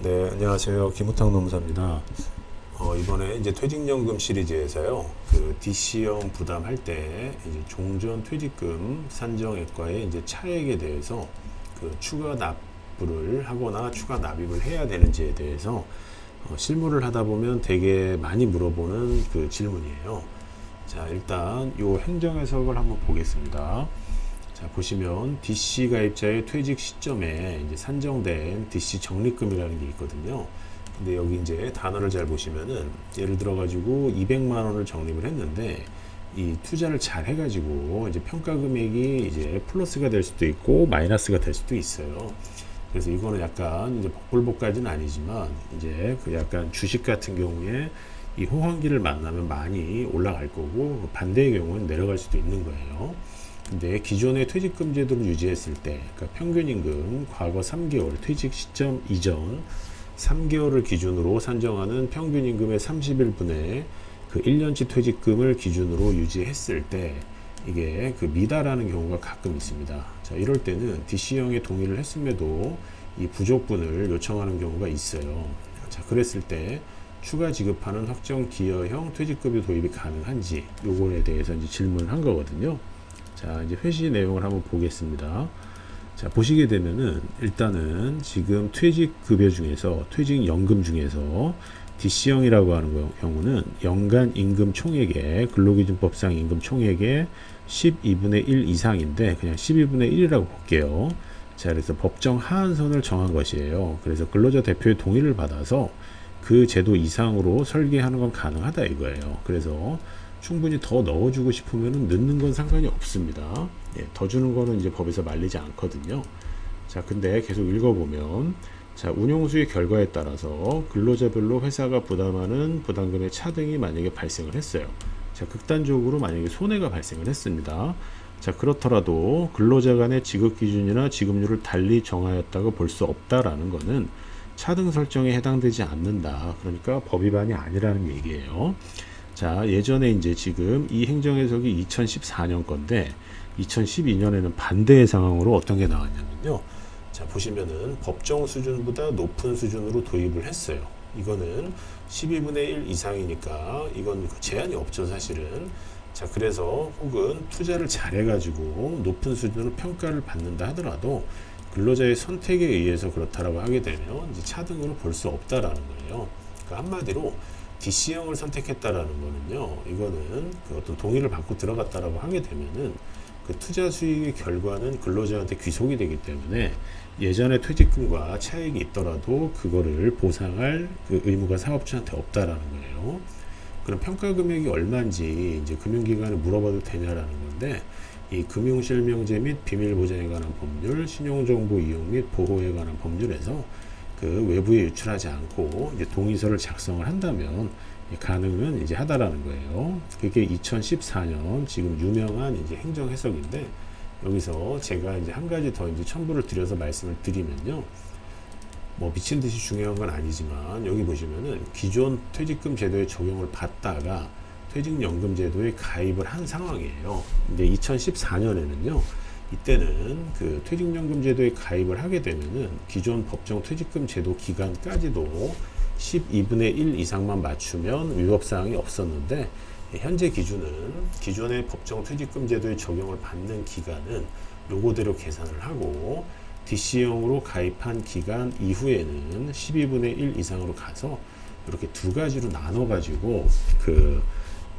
네, 안녕하세요. 김우탁 노무사입니다. 어, 이번에 이제 퇴직연금 시리즈에서요, 그 DC형 부담할 때 이제 종전 퇴직금 산정액과의 이제 차액에 대해서 그 추가 납부를 하거나 추가 납입을 해야 되는지에 대해서 어, 실무를 하다 보면 되게 많이 물어보는 그 질문이에요. 자, 일단 요 행정 해석을 한번 보겠습니다. 자, 보시면 DC 가입자의 퇴직 시점에 이제 산정된 DC 적립금이라는 게 있거든요. 근데 여기 이제 단어를 잘 보시면은 예를 들어 가지고 200만 원을 적립을 했는데 이 투자를 잘 해가지고 이제 평가 금액이 이제 플러스가 될 수도 있고 마이너스가 될 수도 있어요. 그래서 이거는 약간 이제 복불복까지는 아니지만 이제 그 약간 주식 같은 경우에 이 호황기를 만나면 많이 올라갈 거고 반대의 경우는 내려갈 수도 있는 거예요. 근데 기존의 퇴직금 제도를 유지했을 때, 그러니까 평균 임금 과거 3개월 퇴직 시점 이전 3개월을 기준으로 산정하는 평균 임금의 31분의 그 1년치 퇴직금을 기준으로 유지했을 때 이게 그 미달하는 경우가 가끔 있습니다. 자, 이럴 때는 DC형에 동의를 했음에도 이 부족분을 요청하는 경우가 있어요. 자, 그랬을 때 추가 지급하는 확정 기여형 퇴직급여 도입이 가능한지 요거에 대해서 이제 질문을 한 거거든요. 자, 이제 회시 내용을 한번 보겠습니다. 자, 보시게 되면은 일단은 지금 퇴직급여 중에서 퇴직연금 중에서 DC형이라고 하는 거- 경우는 연간 임금 총액의 근로기준법상 임금 총액의 12분의 1 이상인데 그냥 12분의 1이라고 볼게요. 자, 그래서 법정 하한선을 정한 것이에요. 그래서 근로자 대표의 동의를 받아서 그 제도 이상으로 설계하는 건 가능하다 이거예요. 그래서 충분히 더 넣어주고 싶으면 넣는 건 상관이 없습니다. 예, 더 주는 거는 이제 법에서 말리지 않거든요. 자, 근데 계속 읽어보면, 자, 운용수의 결과에 따라서 근로자별로 회사가 부담하는 부담금의 차등이 만약에 발생을 했어요. 자, 극단적으로 만약에 손해가 발생을 했습니다. 자, 그렇더라도 근로자 간의 지급 기준이나 지급률을 달리 정하였다고 볼 수 없다라는 거는 차등 설정에 해당되지 않는다. 그러니까 법 위반이 아니라는 얘기예요. 자, 예전에 이제 지금 이 행정 해석이 2014년 건데 2012년에는 반대의 상황으로 어떤 게 나왔냐면요. 자, 보시면은 법정 수준보다 높은 수준으로 도입을 했어요. 이거는 12분의 1 이상이니까 이건 그 제한이 없죠, 사실은. 자, 그래서 혹은 투자를 잘해가지고 높은 수준으로 평가를 받는다 하더라도 근로자의 선택에 의해서 그렇다라고 하게 되면 이제 차등으로 볼 수 없다라는 거예요. 그러니까 한마디로 DC형을 선택했다라는 거는요, 이거는 그 어떤 동의를 받고 들어갔다라고 하게 되면은 그 투자 수익의 결과는 근로자한테 귀속이 되기 때문에 예전에 퇴직금과 차익이 있더라도 그거를 보상할 그 의무가 사업주한테 없다라는 거예요. 그럼 평가 금액이 얼마인지 이제 금융기관에 물어봐도 되냐라는 건데 이 금융실명제 및 비밀보장에 관한 법률, 신용정보 이용 및 보호에 관한 법률에서 그 외부에 유출하지 않고 이제 동의서를 작성을 한다면 가능은 이제 하다라는 거예요. 그게 2014년 지금 유명한 이제 행정 해석인데 여기서 제가 이제 한 가지 더 이제 첨부를 드려서 말씀을 드리면요. 뭐 미친 듯이 중요한 건 아니지만 여기 보시면은 기존 퇴직금 제도에 적용을 받다가 퇴직연금 제도에 가입을 한 상황이에요. 근데 2014년에는요. 이때는 그 퇴직연금 제도에 가입을 하게 되면은 기존 법정 퇴직금 제도 기간까지도 12분의 1 이상만 맞추면 위법사항이 없었는데 현재 기준은 기존의 법정 퇴직금 제도에 적용을 받는 기간은 요거대로 계산을 하고 DC형으로 가입한 기간 이후에는 12분의 1 이상으로 가서 이렇게 두 가지로 나눠 가지고 그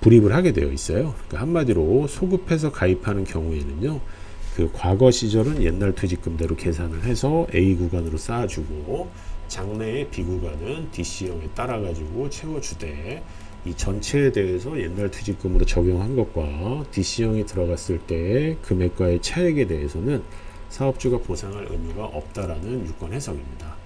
불입을 하게 되어 있어요. 그러니까 한마디로 소급해서 가입하는 경우에는요. 그 과거 시절은 옛날 퇴직금대로 계산을 해서 A 구간으로 쌓아주고 장래의 B 구간은 DC형에 따라 가지고 채워주되 이 전체에 대해서 옛날 퇴직금으로 적용한 것과 DC형이 들어갔을 때 금액과의 차액에 대해서는 사업주가 보상할 의무가 없다라는 유권 해석입니다.